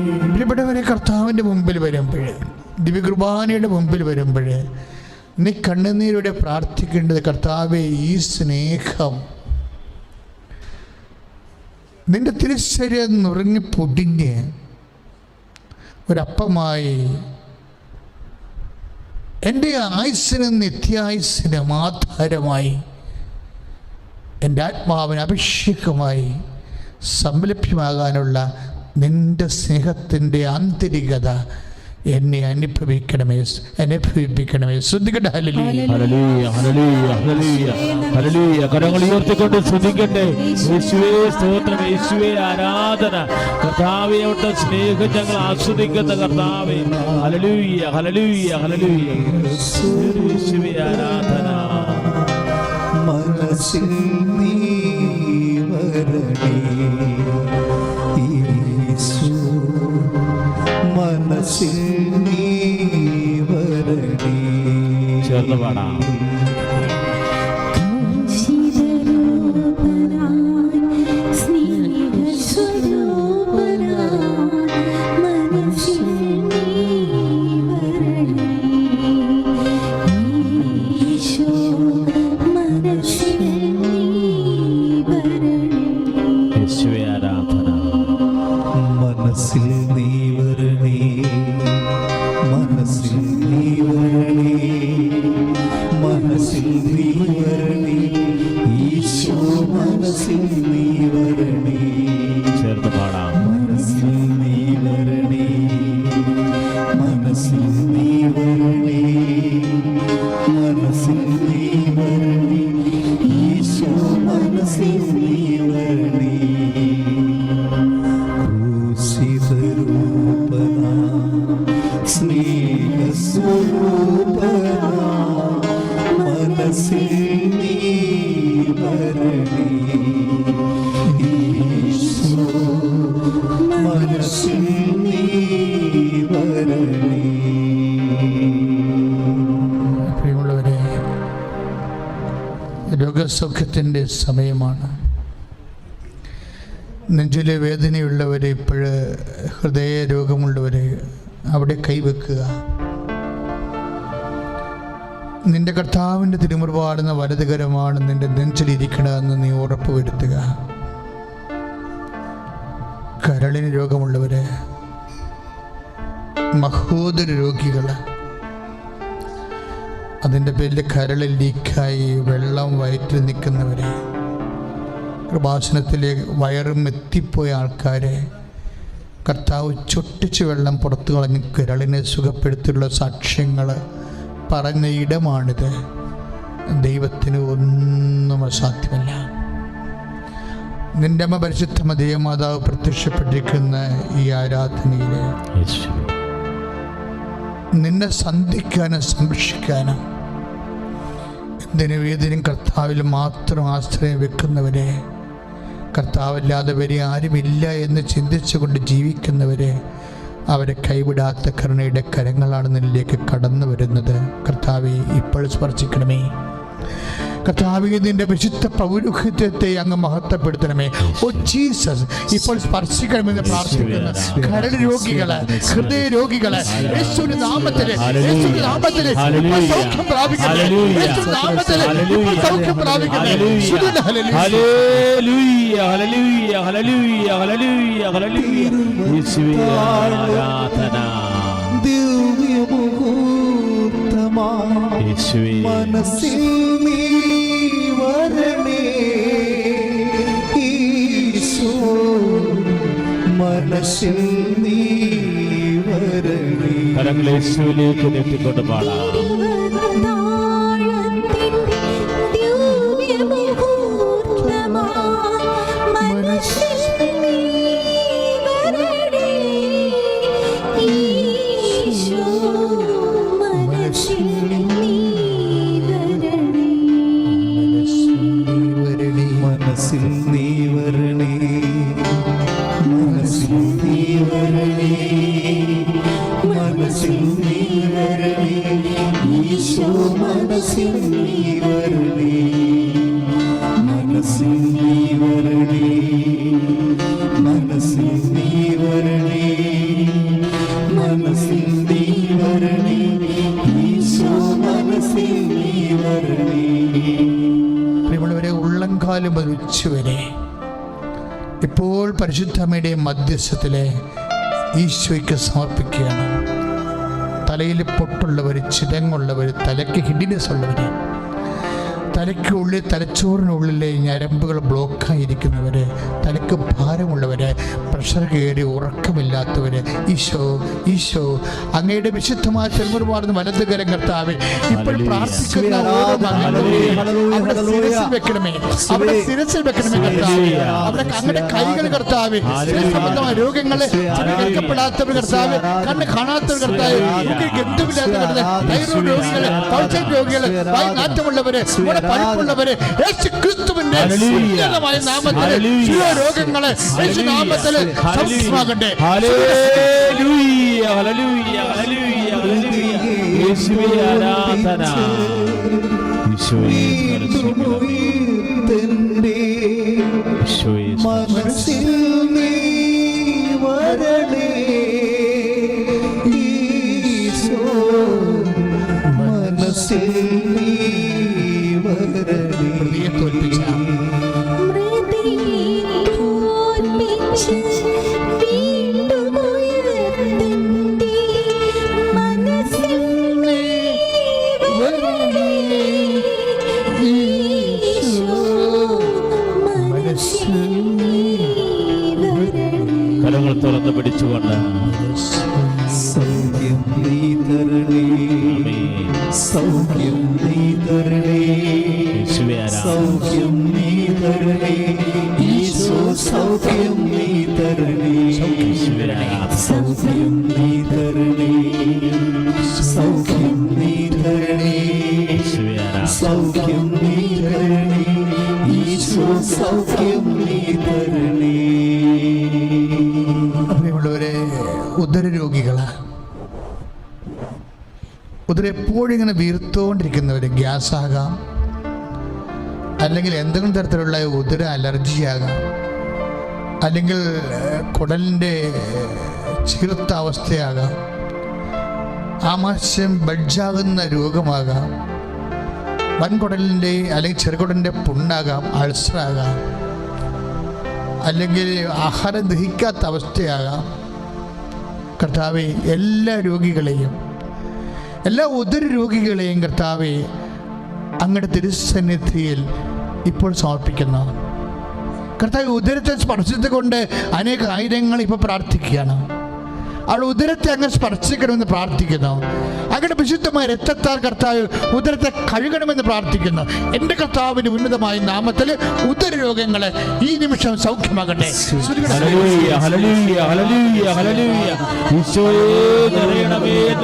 പ്രിയപ്പെട്ടവരെ കർത്താവിന്റെ മുമ്പിൽ വരുമ്പോൾ ദിവ്യകുർബാനയുടെ മുമ്പിൽ വരുമ്പോൾ നീ കണ്ണുനീരോടെ പ്രാർത്ഥിക്കേണ്ടത് കർത്താവെ ഈ സ്നേഹം. നിന്റെ തിരിച്ചറിയ നുറങ്ങി പൊടിഞ്ഞ് ഒരപ്പമായി എന്റെ ആയുസ്സിനും നിത്യായുസ്സിനും ആധാരമായി എന്റെ ആത്മാവിന് അഭിഷേകമായി സംലഭ്യമാകാനുള്ള നിന്റെ സ്നേഹത്തിന്റെ ആന്തരികത എന്നെ അനുഭവിക്കണമേ അനുഭവിപ്പിക്കണമേ. ശ്രദ്ധിക്കട്ടെ ഹല്ലേലൂയ. ഹല്ലേലൂയ, ഹല്ലേലൂയ, ഹല്ലേലൂയ, ഹല്ലേലൂയ. കരങ്ങൾ ഉയർത്തിക്കൊണ്ട് സ്തുതിക്കട്ടെ യേശുവേ സ്തോത്രം യേശുവേ ആരാധന. കർത്താവെ അവിടുത്തെ സ്നേഹം ഞങ്ങൾ ആസ്വദിക്കുന്ന കർത്താവെ. ഹല്ലേലൂയ ഹല്ലേലൂയ ഹലലൂയ യേശുവേ ആരാധന. മനസ്സിൽ ചേർന്ന് സമയമാണ്. നെഞ്ചിലെ വേദനയുള്ളവരെ ഇപ്പോഴ് ഹൃദയ രോഗമുള്ളവരെ അവിടെ കൈവെക്കുക. നിന്റെ കർത്താവിന്റെ തിരുമുറപാടുന്ന വലതുകരമാണ് നിന്റെ നെഞ്ചിലിരിക്കണമെന്ന് നീ ഉറപ്പ് വരുത്തുക കരളിന് രോഗമുള്ളവരെ മഹോദര രോഗികൾ അതിന്റെ പേരിൽ കരളിൽ ലീക്കായി വെള്ളം വയറ്റിൽ നിൽക്കുന്നവരെ. കൃപാസനത്തിലെ വയറും എത്തിപ്പോയ ആൾക്കാരെ കർത്താവ് ചൊട്ടിച്ച് വെള്ളം പുറത്തു കളഞ്ഞ് കരളിനെ സുഖപ്പെടുത്തിയുള്ള സാക്ഷ്യങ്ങൾ പറഞ്ഞ ഇടമാണിത്. ദൈവത്തിന് ഒന്നും അസാധ്യമല്ല. നിന്റെ അമ്മ പരിശുദ്ധ ദേവമാതാവ് പ്രത്യക്ഷപ്പെട്ടിരിക്കുന്ന ഈ ആരാധനയിൽ നിന്നെ സന്ധിക്കാനും സംരക്ഷിക്കാനും എന്തിനു വേദിനും കർത്താവിൽ മാത്രം ആശ്രയം വെക്കുന്നവരെ കർത്താവില്ലാതെ വരെ ആരുമില്ല എന്ന് ചിന്തിച്ചുകൊണ്ട് ജീവിക്കുന്നവരെ അവരെ കൈവിടാത്ത കരുണയുടെ കരങ്ങളാണ് നിന്നിലേക്ക് കടന്നു വരുന്നത്. കർത്താവെ ഇപ്പോൾ സ്പർശിക്കണമേ. കർത്താവെ നിന്റെ വിശുദ്ധ പൗരുഹിത്വത്തെ അങ്ങ് മഹത്വപ്പെടുത്തണമേ. ഓ ജീസസ് ഇപ്പോൾ സ്പർശിക്കണമെന്ന് പ്രാർത്ഥിക്കുന്നു കരൾ രോഗികൾ ഹൃദയ രോഗികൾ യേശുവിന്റെ നാമത്തിൽ യേശുവിന്റെ നാമത്തിൽ ഇപ്പോൾ സൗഖ്യം യേശുവിന്റെ നാമത്തിൽ ശുദ്ധ മനസ്സിൽ നീ വരണേ. കരങ്ങൾ യേശുവിലേക്ക് നീട്ടിക്കൊണ്ട് പാടാം. മനസ്സിൽ നീ വരണേ. മനസ്സിൽ നീ വരണേ ഈശോ മനസ്സിൽ നീ വരണേ മനസ്സിൽ നീ വരണേ മനസ്സിൽ നീ ഈശോ മനസ്സിൽ നീ വരണേ ഉള്ളംകാലം ഒരു ഇപ്പോൾ പരിശുദ്ധമ്മയുടെ മധ്യസ്ഥത്തിലെ ഈശോയ്ക്ക് സമർപ്പിക്കുകയാണ്. തലയിൽ പൊട്ടുള്ളവർ ചിതങ്ങുള്ളവർ തലയ്ക്ക് ഹിഡിനെസ് ഉള്ളവർ തലയ്ക്ക് ഉള്ളിൽ തലച്ചോറിനുള്ളിലെ ഞരമ്പുകൾ ബ്ലോക്കായിരിക്കുന്നവർ തലയ്ക്ക് ഭാരമുള്ളവർ പ്രഷർ കയറി ഉറക്കമില്ലാത്തവർ ഈശോ ഈശോ അങ്ങയുടെ വിശുദ്ധമായ ചെറുപാടുന്ന വലതുകരം കർത്താവ് ഇപ്പോൾ പ്രാർത്ഥിക്കുന്ന വെക്കണമേ അവിടെ വെക്കണമേ കർത്താവ്. അവിടെ അങ്ങയുടെ കൈകൾ കർത്താവ് സംബന്ധമായ രോഗങ്ങളെ കേൾക്കപ്പെടാത്തവർ കർത്താവ് കണ്ണ് കാണാത്തവർ കർത്താവ് മുഖ്യ ഗന്ധമില്ലാത്തവർ തൈറോയ്ഡ് രോഗികൾ പൾസർ രോഗികൾ വായു നാറ്റമുള്ളവര് ഇവിടെ പഴുപ്പുള്ളവര് യേശു ക്രിസ്തുവിന്റെ സുന്ദരമായ നാമത്തിൽ. ചില രോഗങ്ങളെ യേശു നാമത്തിൽ ആരാധന. ഈശോയെ മനസ്സിൽ നീ വരണേ കരങ്ങൾ തുറന്ന് പിടിച്ചുകൊണ്ട്. സൗഖ്യം നീ തരണേ. സൗഖ്യം നീ തരണേ സൗഖ്യം ഉദര എപ്പോഴും ഇങ്ങനെ വീർത്തുകൊണ്ടിരിക്കുന്നവർ ഗ്യാസ് ആകാം അല്ലെങ്കിൽ എന്തെങ്കിലും തരത്തിലുള്ള ഉദര ആകാം അല്ലെങ്കിൽ കുടലിന്റെ ചീർത്ത അവസ്ഥയാകാം. ആമാശയം ബഡ്ജാകുന്ന രോഗമാകാം. വൻകുടലിന്റെ അല്ലെങ്കിൽ ചെറുകുടലിന്റെ പുണ്ണാകാം അൾസറാകാം. അല്ലെങ്കിൽ ആഹാരം ദഹിക്കാത്ത അവസ്ഥയാകാം. കർത്താവെ എല്ലാ രോഗികളെയും എല്ലാ ഉദര രോഗികളെയും കർത്താവെ അങ്ങയുടെ തിരുസന്നിധിയിൽ ഇപ്പോൾ സമർപ്പിക്കുന്നു. കർത്താവ് ഉദരത്തെ സ്പർശിച്ചത് കൊണ്ട് അനേക ആയിരങ്ങൾ ഇപ്പോൾ പ്രാർത്ഥിക്കുകയാണ്. അവൾ ഉദരത്തെ അങ്ങ് സ്പർശിക്കണമെന്ന് പ്രാർത്ഥിക്കുന്നു. അങ്ങയുടെ വിശുദ്ധമായ രക്തത്താൽ കർത്താവ് ഉദരത്തെ കഴുകണമെന്ന് പ്രാർത്ഥിക്കുന്നു. എന്റെ കർത്താവിന്റെ ഉന്നതമായ നാമത്തിൽ ഉദര രോഗങ്ങളെ ഈ നിമിഷം സൗഖ്യമാകട്ടെ.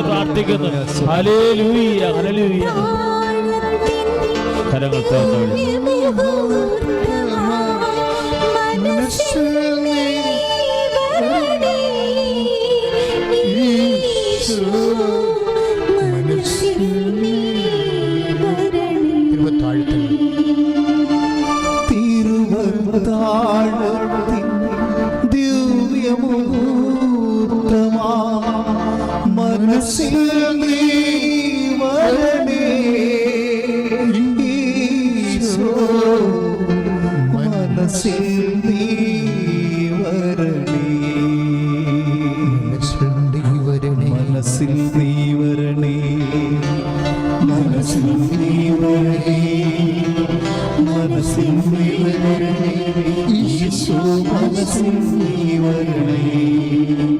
പ്രാർത്ഥിക്കുന്നു. ഹല്ലേലൂയ, ഹല്ലേലൂയ, ദിവ്യമുഹൂർത്തമാ മനസ്സിൽ നീ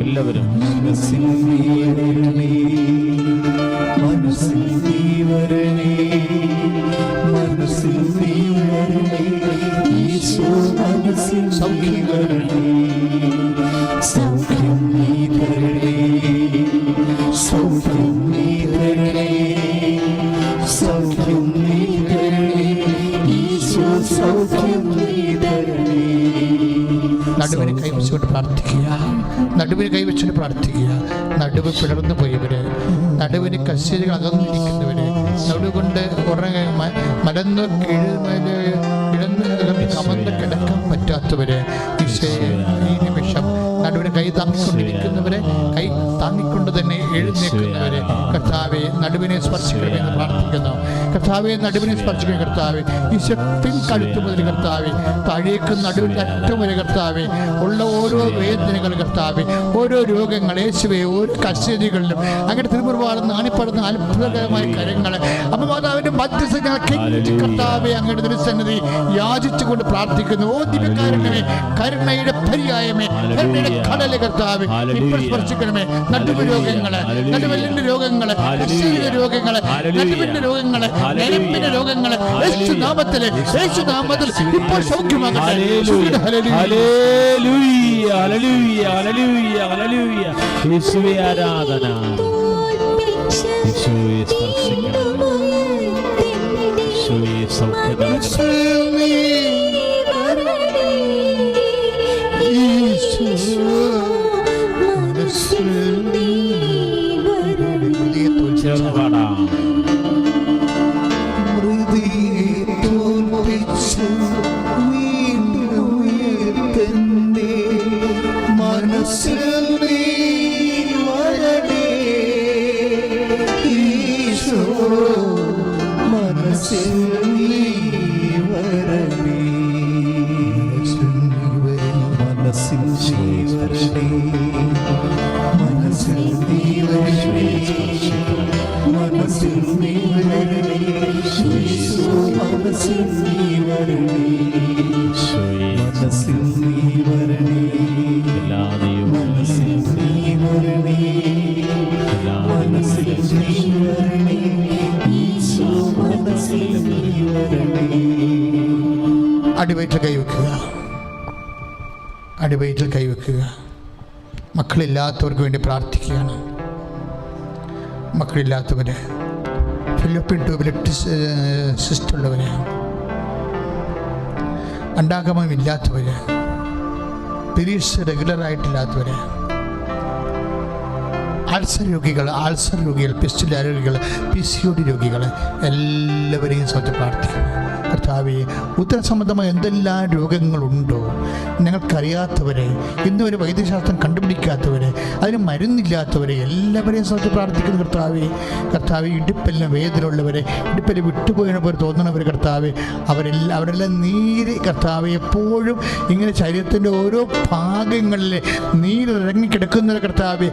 എല്ലാവരും മനസ്സിൽ നീ വരണേ. മനസ്സിൽ നീ വരണേ. നീ ഈശോ മനസ്സിൽ സൗഖ്യം വരണേ. കൈവച്ചുകൊണ്ട് പ്രാർത്ഥിക്കുക. നടുവിന് കൈവച്ചുകൊണ്ട് പ്രാർത്ഥിക്കുക. നടുവ് പിളർന്നു പോയവര് നടുവിന് കശ്ശേരികൾ അകന്നിരിക്കുന്നവര് നടുവുകൊണ്ട് ഉറങ്ങ മലന്ന് കിഴന്ന് കമന്ന് കിടക്കാൻ പറ്റാത്തവര് നിമിഷം നടുവിന് കൈ താങ്ങിക്കൊണ്ടിരിക്കുന്നവരെ കൈ താങ്ങിക്കൊണ്ട് തന്നെ എഴുന്നേൽക്കുന്നവരെ കർത്താവെ നടുവിനെ സ്പർശിക്കണമെന്ന് പ്രാർത്ഥിക്കുന്നു. കർത്താവെ നടുവിനെ സ്പർശിക്കുന്ന കർത്താവെ. ഈ ശക്തി കഴുത്തു മുതൽ കർത്താവെ താഴേക്ക് നടുവിന്റെ അറ്റം വരെ കർത്താവെ. ഉള്ള ഓരോ വേദനകൾ കർത്താവെ ഓരോ രോഗങ്ങൾ യേശുവെ ഓരോ കസ്റ്റഡികളിലും അങ്ങനെ തിരുമുറവാളം നാണിപ്പടുന്ന അത്ഭുതകരമായ കരങ്ങൾ അമ്മ മാതാവിന്റെ മധ്യസ്ഥ കർത്താവെ അങ്ങയുടെ തിരുസന്നിധി യാചിച്ചുകൊണ്ട് പ്രാർത്ഥിക്കുന്നു. ഓ ദിവ്യകാരണമേ കരുണയുടെ പര്യായമേ കരുണയുടെ കടൽ കർത്താവെ സ്പർശിക്കണമേ. നടുവ് രോഗങ്ങൾ നടുവെല്ലിന്റെ രോഗങ്ങൾ രോഗങ്ങൾ നടുവിന്റെ രോഗങ്ങൾ ഞരമ്പിന്റെ രോഗങ്ങൾ യേശുനാമത്തിൽ യേശുനാമത്തിൽ യേശു നാമത്തിൽ ഇപ്പോൾ സൗഖ്യമാകട്ടെ. ഹല്ലേലൂയ. ആരാധന. സ്പർശിക്കണം സൗഖ്യം മനസ്സിൽ മക്കളില്ലാത്തവർക്ക് വേണ്ടി പ്രാർത്ഥിക്കുകയാണ്. മക്കളില്ലാത്തവർ ഫിലിപ്പിൻ ട്യൂബിലിറ്റി സിസ്റ്റം ഉള്ളവർ അണ്ടാഗമം ഇല്ലാത്തവര് പീരീഡ്സ് റെഗുലറായിട്ടില്ലാത്തവര് ആൾസർ രോഗികൾ ആൾസർ രോഗികൾ പിസ്റ്റിൽ രോഗികൾ പി സി ഒ ഡി രോഗികൾ എല്ലാവരെയും സ്വന്തം പ്രാർത്ഥിക്കുന്നു. കർത്താവെ ഉത്തരസംബന്ധമായ എന്തെല്ലാം രോഗങ്ങളുണ്ടോ ഞങ്ങൾക്കറിയാത്തവരെ ഇന്ന് ഒരു വൈദ്യശാസ്ത്രം കണ്ടുപിടിക്കാത്തവരെ അതിന് മരുന്നില്ലാത്തവരെ എല്ലാവരെയും സ്വത്ത് പ്രാർത്ഥിക്കുന്നു കർത്താവെ കർത്താവ് ഇടുപ്പെല്ലാം വേദനയുള്ളവരെ ഇടുപ്പിൽ പോലെ തോന്നണവർ കർത്താവ് അവരെല്ലാം അവരെല്ലാം നീര് കർത്താവ് എപ്പോഴും ഇങ്ങനെ ശരീരത്തിന്റെ ഓരോ ഭാഗങ്ങളിൽ നീരിറങ്ങി കർത്താവ്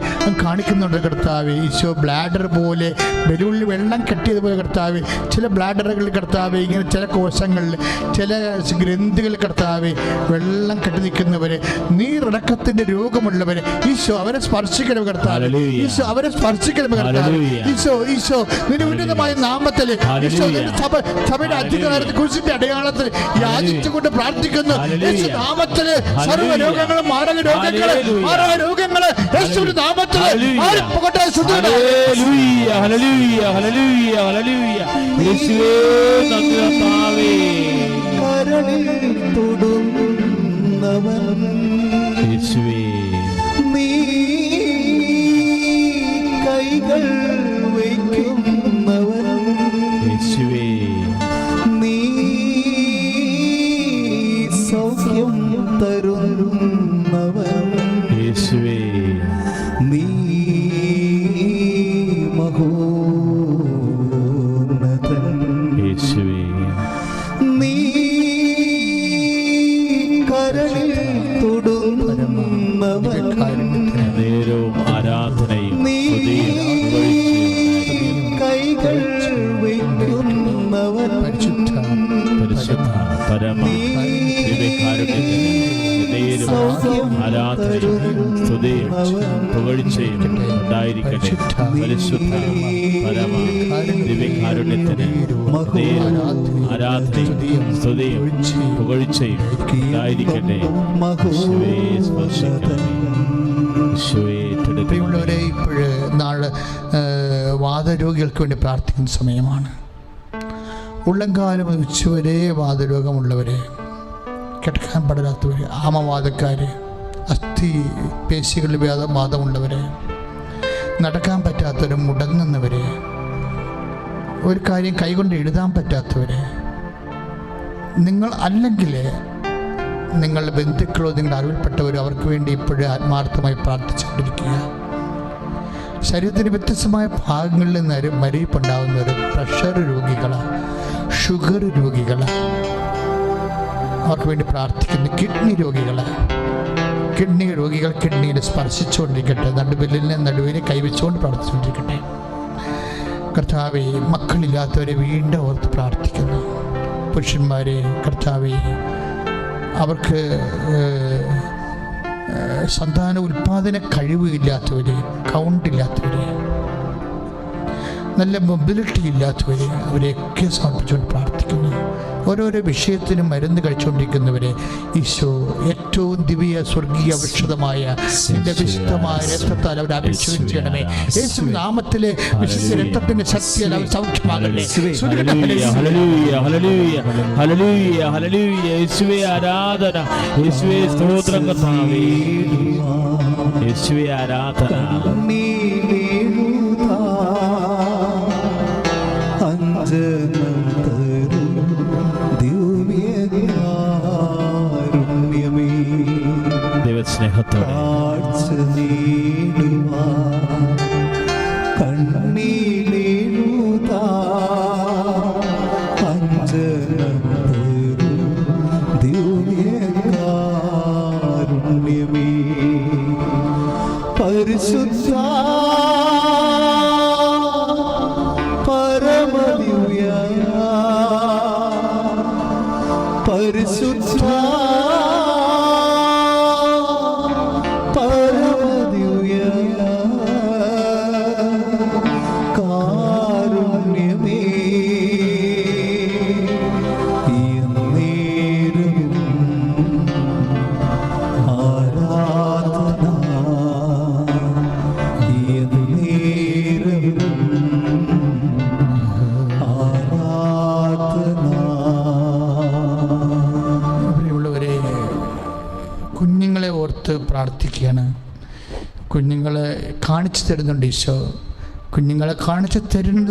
കാണിക്കുന്നുണ്ട് കർത്താവ്. ഈശോ ബ്ലാഡർ പോലെ ബലൂണിൽ വെള്ളം കെട്ടിയതുപോലെ കർത്താവ് ചില ബ്ലാഡറുകളിൽ കർത്താവ് ഇങ്ങനെ ചില കോശങ്ങളിൽ ചില ഗ്രന്ഥികൾ കർത്താവ് വെള്ളം കെട്ടി നിൽക്കുന്നവർ നീറിറക്കത്തിന്റെ രോഗമുള്ളവർ ഈശോ അവരെ സ്പർശിക്കണം കർത്താവ് ഹല്ലേലൂയ. ഈശോ അവരെ സ്പർശിക്കണം കർത്താവ് ഹല്ലേലൂയ. ഈശോ ഈശോ നിന്റെ ഉന്നതമായ നാമത്തിൽ ഈശോ സഭ സഭയുടെ അധികാരത്തിൽ കുരിശിന്റെ അടയാളത്തിൽ യാചിച്ചുകൊണ്ട് പ്രാർത്ഥിക്കുന്നു. യേശു നാമത്തിൽ സർവ. രോഗങ്ങളും മാരക രോഗങ്ങൾ ഹല്ലേലൂയ. മാരക രോഗങ്ങൾ യേശുവിന്റെ നാമത്തിൽ ഹല്ലേലൂയ. മാറിപ്പോകട്ടെ ശുദ്ധീകരണം. കൈകൾ സ്തുതിയും പുകഴ്ചയും നാളെ വാദരോഗികൾക്ക് വേണ്ടി പ്രാർത്ഥിക്കുന്ന സമയമാണ്. ഉള്ളംകാലം ഉച്ചവരെ വാദരോഗമുള്ളവരെ കിടക്കാൻ പടാത്തവർ ആമവാദക്കാർ അസ്ഥി പേശികളിൽ വേദ വാദമുള്ളവരെ നടക്കാൻ പറ്റാത്തവർ മുടങ്ങുന്നവർ ഒരു കാര്യം കൈകൊണ്ട് എഴുതാൻ പറ്റാത്തവർ നിങ്ങൾ അല്ലെങ്കിൽ നിങ്ങളുടെ ബന്ധുക്കളോ നിങ്ങളുടെ അറിവിൽപ്പെട്ടവരോ അവർക്ക് വേണ്ടി ഇപ്പോഴും ആത്മാർത്ഥമായി പ്രാർത്ഥിച്ചുകൊണ്ടിരിക്കുക. ശരീരത്തിന് വ്യത്യസ്തമായ ഭാഗങ്ങളിൽ നിന്ന് മരവിപ്പുണ്ടാകുന്ന ഒരു പ്രഷർ രോഗികൾ ഷുഗർ രോഗികൾ അവർക്ക് വേണ്ടി പ്രാർത്ഥിക്കുന്നു കിഡ്നി രോഗികൾ കിഡ്നി രോഗികൾ കിഡ്നിയിൽ സ്പർശിച്ചുകൊണ്ടിരിക്കട്ടെ. നടുവിലിനെ നടുവിനെ കൈവച്ചുകൊണ്ട് പ്രാർത്ഥിച്ചുകൊണ്ടിരിക്കട്ടെ. കർത്താവെ മക്കളില്ലാത്തവരെ വീണ്ടും ഓർത്ത് പ്രാർത്ഥിക്കുന്നു. പുരുഷന്മാരെ കർത്താവെ അവർക്ക് സന്താന ഉൽപാദന കഴിവില്ലാത്തവര് കൗണ്ടില്ലാത്തവര് നല്ല മൊബിലിറ്റി ഇല്ലാത്തവരെ അവരെയൊക്കെ സമർപ്പിച്ചുകൊണ്ട് പ്രാർത്ഥിക്കുന്നു. ഓരോരോ വിഷയത്തിനും മരുന്ന് കഴിച്ചുകൊണ്ടിരിക്കുന്നവരെ ഈശോ ഏറ്റവും ദിവ്യ സ്വർഗീയ ഔഷധമായ നിന്റെ വിശുദ്ധമായ രക്തത്താൽ അവരെ അഭിഷേകം ചെയ്യണമേ. യേശു നാമത്തിലെ വിശുദ്ധ രക്തത്തിന്റെ ശക്തി അവർ സൗഖ്യമാകട്ടെ. യേശുവേ ആരാധന. യേശുവേ സ്തോത്രം കർത്താവേ. യേശുവേ ആരാധന. なと、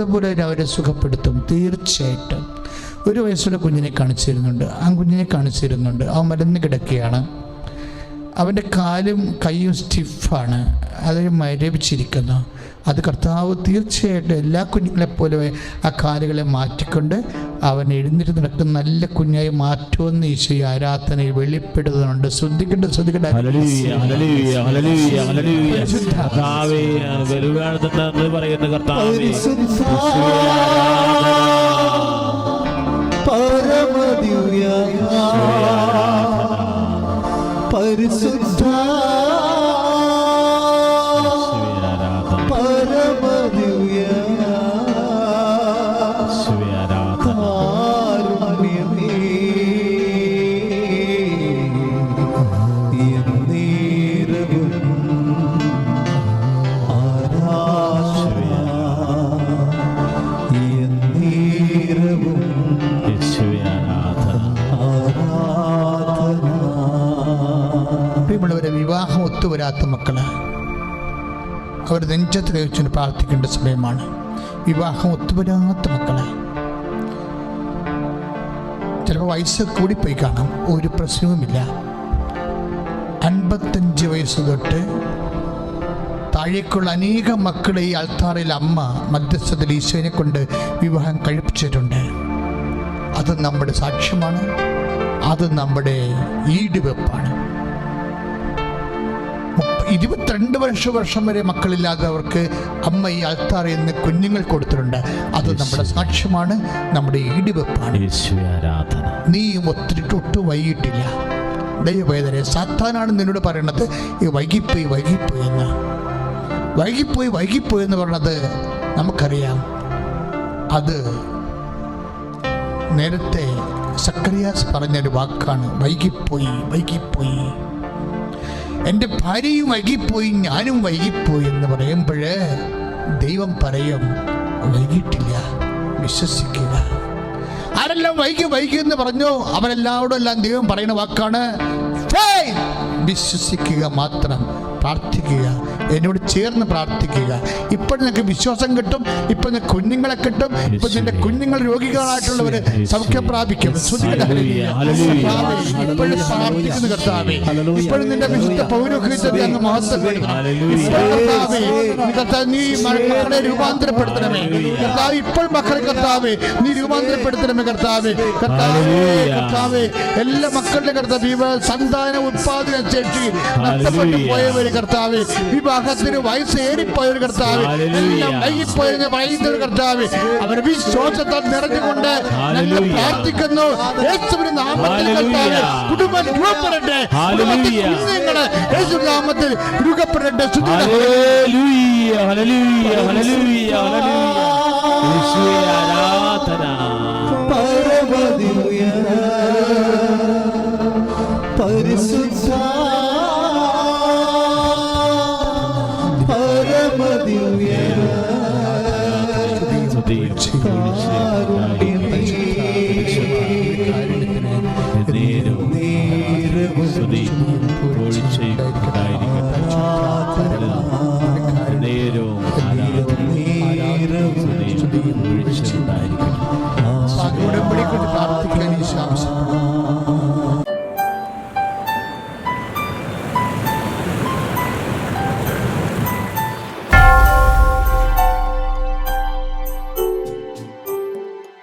തരുന്നത് പോലെ അവരെ സുഖപ്പെടുത്തും തീർച്ചയായിട്ടും. ഒരു വയസ്സുള്ള കുഞ്ഞിനെ കാണിച്ചു തരുന്നുണ്ട് ആ കുഞ്ഞിനെ കാണിച്ചു തരുന്നുണ്ട് ആ മരുന്ന് കിടക്കുകയാണ്. അവന്റെ കാലും കൈയും സ്റ്റിഫാണ് അത് മരവിച്ചിരിക്കുന്നു. അത് കർത്താവ് തീർച്ചയായിട്ടും എല്ലാ കുഞ്ഞുങ്ങളെപ്പോലെ ആ കാലുകളെ മാറ്റിക്കൊണ്ട് അവൻ എഴുന്നേറ്റ് നടക്കുന്ന നല്ല കുഞ്ഞായി മാറ്റുമെന്ന് ഈശോ ആരാധനയിൽ വെളിപ്പെടുത്തുന്നുണ്ട്. ശ്രദ്ധിക്കേണ്ട ശ്രദ്ധിക്കേണ്ട ഹല്ലേലൂയ, ഹല്ലേലൂയ, ഹല്ലേലൂയ, ഹല്ലേലൂയ. കർത്താവേ വരുവാണെന്ന് പറയുന്ന കർത്താവേ. പരിശുദ്ധ പരമദിവ്യ പരിശുദ്ധ. അവർ നെഞ്ചത്ത് കഴിച്ചു പ്രാർത്ഥിക്കേണ്ട സമയമാണ്. വിവാഹം ഒത്തുവരാത്ത മക്കളെ. ചിലപ്പോൾ വയസ്സ് കൂടിപ്പോയി കാണാം. ഒരു പ്രശ്നവുമില്ല. അൻപത്തഞ്ച് വയസ്സ് തൊട്ട് താഴേക്കുള്ള അനേകം മക്കളെ ഈ അൾത്താറിൽ അമ്മ മധ്യസ്ഥത്തിൽ ഈശോനെ കൊണ്ട് വിവാഹം കഴിപ്പിച്ചിട്ടുണ്ട്. അത് നമ്മുടെ സാക്ഷ്യമാണ്. അത് നമ്മുടെ ഈടുവെപ്പാണ്. ഇരുപത്തിരണ്ട് വർഷ വർഷം വരെ മക്കളില്ലാതെ അവർക്ക് അമ്മ ഈ അൽത്താർ എന്ന് കുഞ്ഞുങ്ങൾ കൊടുത്തിട്ടുണ്ട്. അത് നമ്മുടെ സാക്ഷ്യമാണ് നമ്മുടെ ഈടിവെപ്പാണ് നീയും ഒത്തിരി ഒട്ടും വൈകിട്ടില്ല. ദൈവവേദന സാത്താനാണ് നിന്നോട് പറയണത് ഈ വൈകിപ്പോയി വൈകിപ്പോയി എന്ന്. വൈകിപ്പോയി വൈകിപ്പോയി എന്ന് പറഞ്ഞത് നമുക്കറിയാം. അത് നേരത്തെ സക്രിയാസ് പറഞ്ഞൊരു വാക്കാണ് വൈകിപ്പോയി വൈകിപ്പോയി എന്റെ ഭാര്യയും വൈകിപ്പോയി ഞാനും വൈകിപ്പോയി എന്ന് പറയുമ്പോൾ ദൈവം പറയും വൈകിട്ടില്ല വിശ്വസിക്കുക ആരെല്ലാം വൈകി വൈകി എന്ന് പറഞ്ഞു അവരെല്ലാവരോടും എല്ലാം ദൈവം പറയുന്ന വാക്കാണ്. വിശ്വസിക്കുക മാത്രം പ്രാർത്ഥിക്കുക എന്നോട് ചേർന്ന് പ്രാർത്ഥിക്കുക. ഇപ്പോൾ നിനക്ക് വിശ്വാസം കിട്ടും ഇപ്പൊ നിന്റെ കുഞ്ഞുങ്ങളെ കിട്ടും ഇപ്പൊ നിന്റെ കുഞ്ഞുങ്ങൾ രോഗികളായിട്ടുള്ളവർ സൗഖ്യം പ്രാപിക്കും ഇപ്പോഴും പ്രാർത്ഥിക്കുന്നു കർത്താവേ ഇപ്പോഴും നിന്റെ വിശുദ്ധ പൗരോഹിത്യത്തെ അങ്ങ് മഹത്വം നീ മക്കളെ രൂപാന്തരപ്പെടുത്തണമേ. കർത്താവ് ഇപ്പോൾ മക്കളെ കർത്താവേ നീ രൂപാന്തരപ്പെടുത്തണമേ കർത്താവേ. കർത്താവേ. കർത്താവേ എല്ലാ മക്കളുടെ കർത്താവ് സന്താന ഉത്പാദന ശേഷി നഷ്ടപ്പെട്ടു. പോയവര് കർത്താവേ വിവാഹത്തിന് വയസ്സ് ഏറിപ്പോയൊരു കർത്താവ് എല്ലാം എല്ലാം വൈകിപ്പോയവര് ഒരു കർത്താവേ അവർ വിശ്വാസത്താൽ നിറഞ്ഞുകൊണ്ട് ഞങ്ങൾ. പ്രാർത്ഥിക്കുന്നു യേശുവിന്റെ നാമത്തിൽ. കുടുംബം രൂപപ്പെടട്ടെ ഹല്ലേലൂയ. കുഞ്ഞുങ്ങൾ യേശുവിന്റെ നാമത്തിൽ രൂപപ്പെടട്ടെ സ്തുതിക്കണം. ഹല്ലേലൂയ, ഹല്ലേലൂയ, ഹല്ലേലൂയ, ഹല്ലേലൂയ. യേശുവേ ആരാധന പരമതി പരിശുദ്ധ